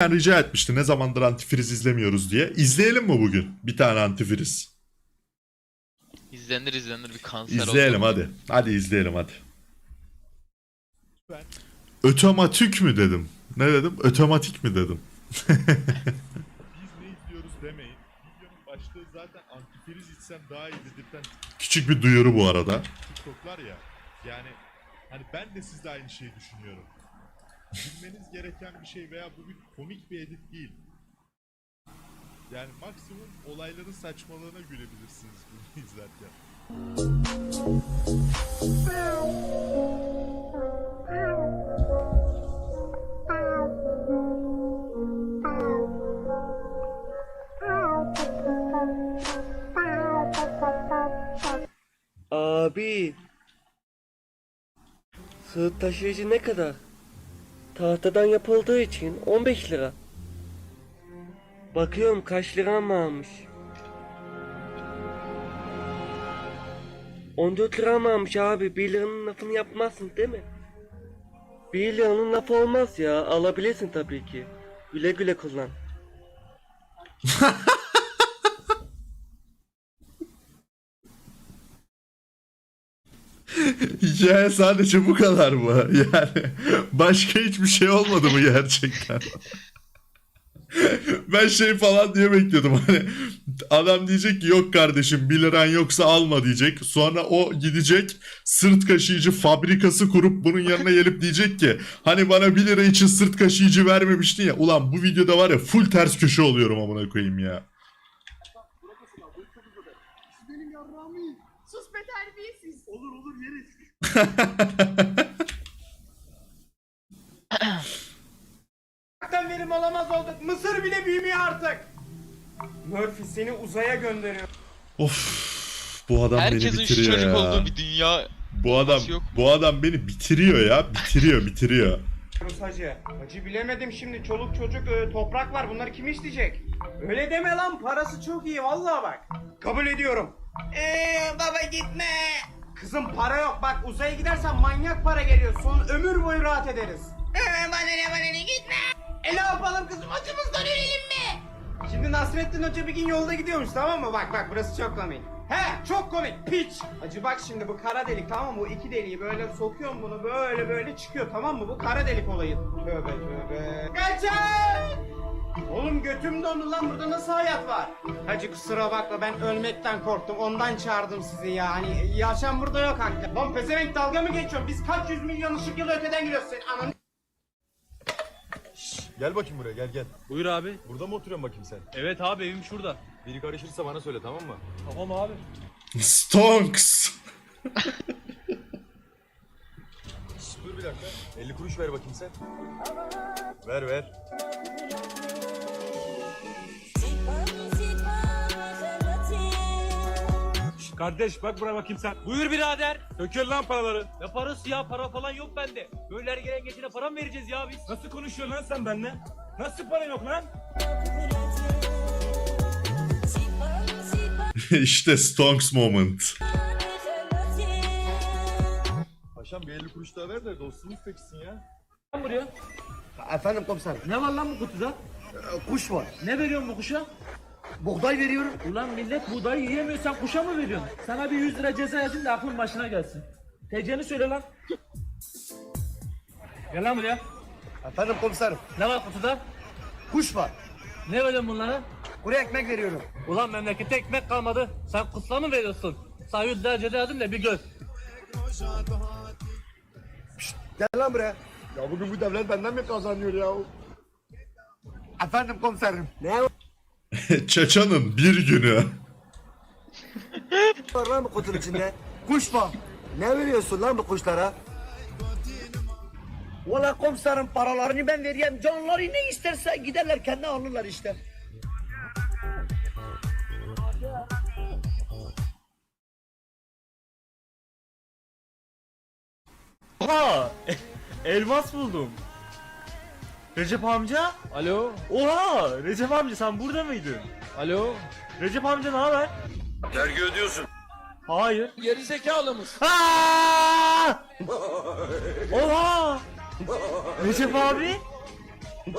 Ben rica etmişti ne zamandır antifriz izlemiyoruz diye. İzleyelim mi bugün bir tane antifriz? İzlenir izlenir bir kanser İzleyelim oldu. hadi. Hadi izleyelim hadi. Ötomatik mi dedim? Ne dedim? Ötomatik mi dedim? Biz ne izliyoruz demeyin. Videonun başlığı zaten antifriz içsem daha iyi dedirten küçük bir duyuru bu arada. TikTok'lar ya. Yani hani ben de sizde aynı şeyi düşünüyorum. Bilmeniz gereken bir şey veya bu bir komik bir edit değil. Yani maksimum olayların saçmalığına gülebilirsiniz bunu izlerken. Abi. Sığıt taşıyıcı ne kadar? Tahtadan yapıldığı için 15 lira. Bakıyorum kaç lira mı almış? 14 lira mı almış abi? 1 liranın lafını yapmazsın değil mi? 1 liranın lafı olmaz ya. Alabilirsin tabii ki. Güle güle kullan. Hikaye sadece bu kadar mı? Yani başka hiçbir şey olmadı mı gerçekten? ben şey falan diye bekliyordum hani adam diyecek ki yok kardeşim 1 liran yoksa alma diyecek. Sonra o gidecek sırt kaşıyıcı fabrikası kurup bunun yanına gelip diyecek ki hani bana 1 lira için sırt kaşıyıcı vermemiştin ya. Ulan bu videoda var ya full ters köşe oluyorum amına koyayım ya. Hakikaten verim alamaz olduk. Mısır bile büyümüyor artık. Murphy seni uzaya gönderiyor. Of bu adam beni Herkesin şu bitiriyor çocuk ya. olduğu bir dünya Bu adam yok. bu adam beni bitiriyor ya. Bitiriyor, bitiriyor. Rus hacı. Hacı bilemedim şimdi. Çoluk çocuk e, toprak var. Bunları kim isteyecek? Öyle deme lan. Parası çok iyi. Vallahi bak. Kabul ediyorum. Eee baba gitme. Kızım para yok. Bak uzaya gidersen manyak para geliyor. Son ömür boyu rahat ederiz. Eee bana ne bana ne gitme. E ne yapalım kızım? Acımızdan ölelim mi? Şimdi Nasrettin Hoca bir gün yolda gidiyormuş tamam mı? Bak bak burası çok komik. He çok komik piç. Acı bak şimdi bu kara delik tamam mı? Bu iki deliği böyle sokuyorum bunu böyle böyle çıkıyor tamam mı? Bu kara delik olayı. Tövbe tövbe. Kaçın! Oğlum götüm dondu lan burada nasıl hayat var? Hacı kusura bakma ben ölmekten korktum ondan çağırdım sizi ya. Hani yaşam burada yok hakikaten. Lan pezevenk dalga mı geçiyorsun? Biz kaç yüz milyon ışık yılı öteden gidiyoruz senin ananı. Gel bakayım buraya gel gel. Buyur abi. Burada mı oturuyorsun bakayım sen? Evet abi evim şurada. Biri karışırsa bana söyle tamam mı? Tamam abi. Stonks. Dur bir dakika. 50 kuruş ver bakayım sen. Ver ver. Kardeş bak buraya bakayım sen. Buyur birader. Dökül lan paraları. Ne parası ya para falan yok bende. Böyle her gelen geçene para mı vereceğiz ya biz? Nasıl konuşuyorsun lan sen benimle? Nasıl para yok lan? işte Stonks moment. Paşam bir 50 kuruş daha ver de dostumuz peksin ya. Lan buraya. Efendim komiser. Ne var lan bu kutuda? Kuş var. Ne veriyorsun bu kuşa? Buğday veriyorum. Ulan millet buğdayı yiyemiyor sen kuşa mı veriyorsun? Sana bir 100 lira ceza yazayım da aklın başına gelsin. TC'ni söyle lan. Gel lan buraya. Efendim komiserim. Ne var kutuda? Kuş var. Ne veriyorsun bunlara? Kuru ekmek veriyorum. Ulan memlekette ekmek kalmadı. Sen kutla mı veriyorsun? Sana 100 lira ceza yazayım da bir gör. Gel lan buraya. Ya bugün bu devlet benden mi kazanıyor ya? Efendim komiserim. Ne Çaça'nın bir günü. var lan bu kutunun içinde? Kuş var. Ne veriyorsun lan bu kuşlara? Valla komiserim paralarını ben vereyim. Canları ne isterse giderler kendi alırlar işte. Oha! Elmas buldum. Recep amca? Alo, Oha! Recep amca sen burada mıydın? alo. Recep amca ne haber? Vergi ödüyorsun. Hayır. Geri zekalı mısın? Aa! Oha! Recep abi?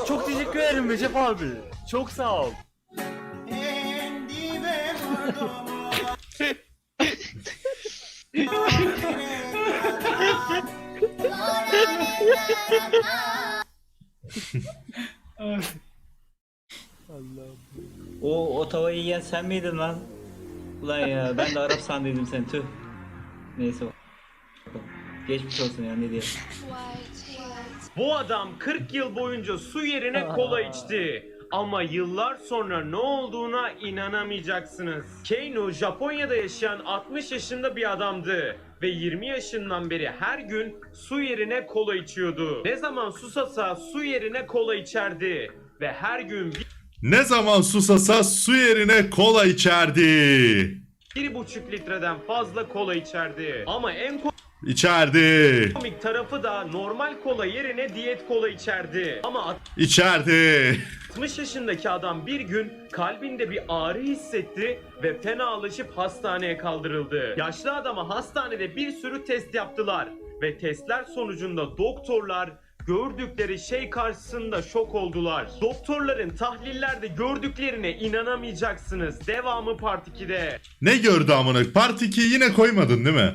Çok teşekkür ederim Recep abi. Çok sağ ol. O o tavayı yiyen sen miydin lan? Ulan ya ben de Arap sandıydım sen tüh. Neyse. Geçmiş olsun ya ne diyelim. Bu adam 40 yıl boyunca su yerine kola içti. Ama yıllar sonra ne olduğuna inanamayacaksınız. Keino Japonya'da yaşayan 60 yaşında bir adamdı. Ve 20 yaşından beri her gün su yerine kola içiyordu. Ne zaman susasa su yerine kola içerdi. Ve her gün Ne zaman susasa su yerine kola içerdi. 1,5 litreden fazla kola içerdi. Ama en İçerdi. komik tarafı da normal kola yerine diyet kola içerdi. Ama İçerdi. 60 yaşındaki adam bir gün kalbinde bir ağrı hissetti ve fenalaşıp hastaneye kaldırıldı. Yaşlı adama hastanede bir sürü test yaptılar ve testler sonucunda doktorlar gördükleri şey karşısında şok oldular. Doktorların tahlillerde gördüklerine inanamayacaksınız. Devamı Part 2'de. Ne gördü amına? Part 2'yi yine koymadın değil mi?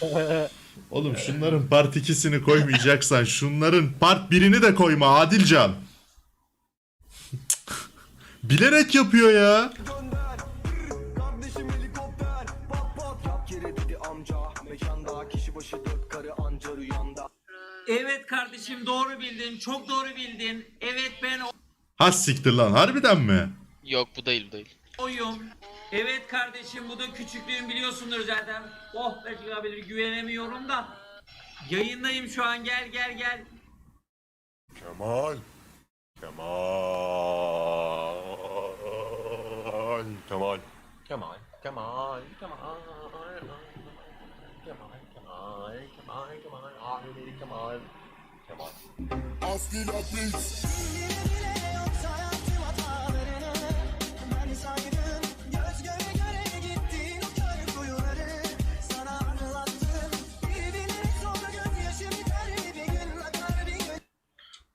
Oğlum şunların part 2'sini koymayacaksan şunların part 1'ini de koyma Adilcan. Bilerek yapıyor ya. Evet kardeşim doğru bildin. Çok doğru bildin. Evet ben Has siktir lan harbiden mi? Yok bu değil bu değil. oyum. Evet kardeşim bu da küçüklüğüm biliyorsundur zaten. Oh be abi güvenemiyorum da. Yayındayım şu an gel gel gel. Kemal. Kemal. Kemal. Kemal. Kemal. Kemal. Kahveleri Kemal. Kemal.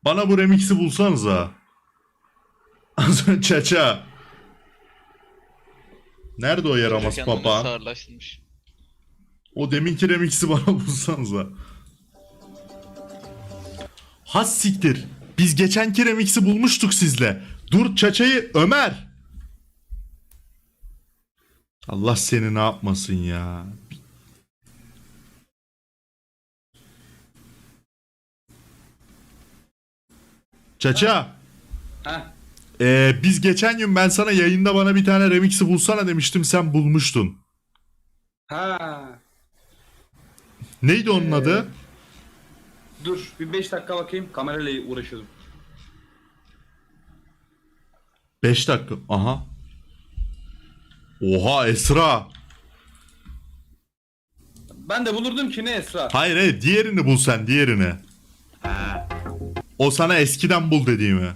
Bana bu remix'i bulsanız ha. Az önce çaça. Nerede o yaramaz papa? O deminki remix'i bana bulsanız ha. Has siktir. Biz geçenki remix'i bulmuştuk sizle. Dur çaçayı Ömer. Allah seni ne yapmasın ya. Çaça. Ee, biz geçen gün ben sana yayında bana bir tane remix'i bulsana demiştim sen bulmuştun. Ha. Neydi onun adı? Dur bir 5 dakika bakayım kamerayla uğraşıyordum. 5 dakika. Aha. Oha Esra. Ben de bulurdum ki ne Esra. Hayır hayır diğerini bul sen diğerini. O sana eskiden bul dediğimi.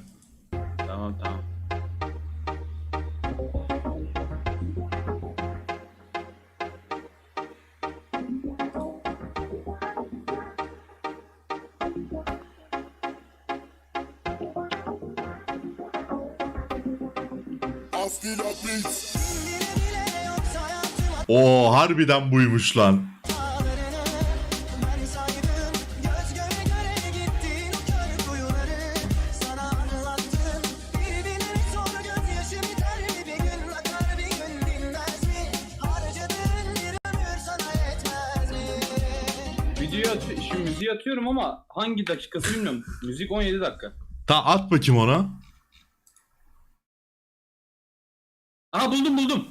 Oo harbiden buymuş lan. Video at şimdi müziği atıyorum ama hangi dakikası bilmiyorum. Müzik 17 dakika. Ta at bakayım ona. Aha buldum buldum.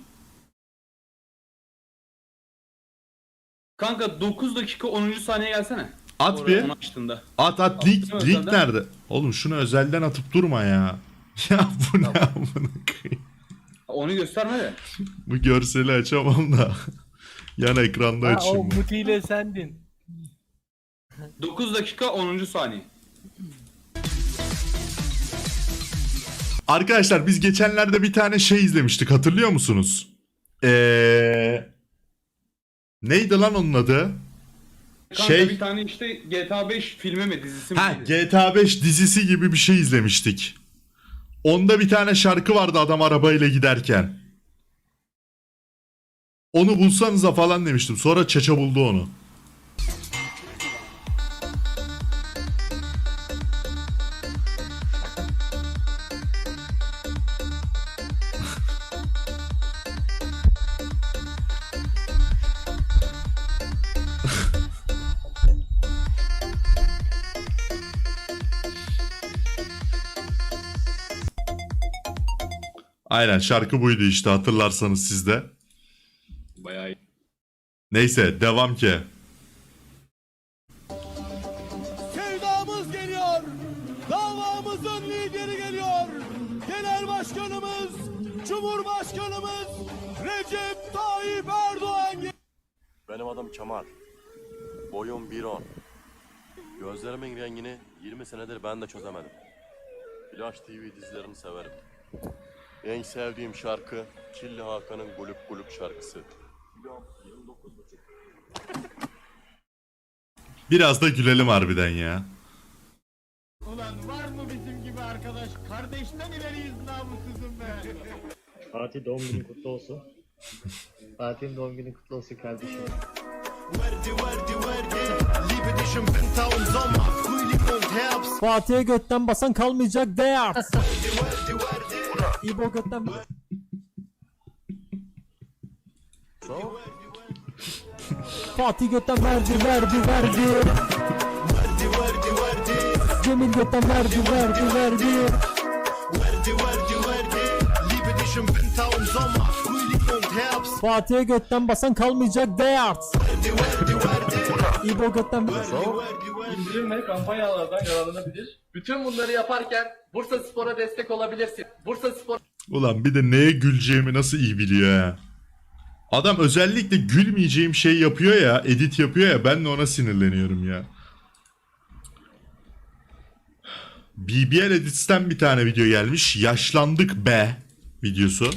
Kanka 9 dakika 10. saniye gelsene. At Oraya bir. onu açtığında. At at link, Attım link özelden. nerede? Oğlum şunu özelden atıp durma ya. Ya bu ne amına koyayım? Onu gösterme de. Bu görseli açamam da. Yan ekranda açayım. ben. mutiyle sendin. 9 dakika 10. saniye. Arkadaşlar biz geçenlerde bir tane şey izlemiştik hatırlıyor musunuz? Ee, neydi lan onun adı? Kanka Şey- bir tane işte GTA 5 filmi mi dizisi mi? Ha? GTA 5 dizisi gibi bir şey izlemiştik. Onda bir tane şarkı vardı adam arabayla giderken. Onu bulsanıza falan demiştim. Sonra Çeçe buldu onu. Aynen şarkı buydu işte hatırlarsanız siz de. Bayağı iyi. Neyse devam ki. Sevdamız geliyor. Davamızın lideri geliyor. Genel Başkanımız, Cumhurbaşkanımız Recep Tayyip Erdoğan Benim adım Kemal. Boyum 1.10. Gözlerimin rengini 20 senedir ben de çözemedim. Flash TV dizilerini severim. En sevdiğim şarkı Killi Hakan'ın Gulup Gulup şarkısı. Biraz da gülelim harbiden ya. Ulan var mı bizim gibi arkadaş? Kardeşten ileriyiz namussuzum be. Fatih doğum günün kutlu olsun. Fatih'in doğum günü kutlu olsun kardeşim. Fatih'e götten basan kalmayacak değer. İbo götten... Fatih götten verdi verdi verdi. Cemil götten verdi verdi verdi. Fatih'e götten basan kalmayacak değer. İbo götten... İndirim ve kampanyalardan yararlanabilir. Bütün bunları yaparken Bursa Spor'a destek olabilirsin. Bursa Spor Ulan bir de neye güleceğimi nasıl iyi biliyor ya. Adam özellikle gülmeyeceğim şey yapıyor ya, edit yapıyor ya ben de ona sinirleniyorum ya. BBL Edits'ten bir tane video gelmiş. Yaşlandık be videosu.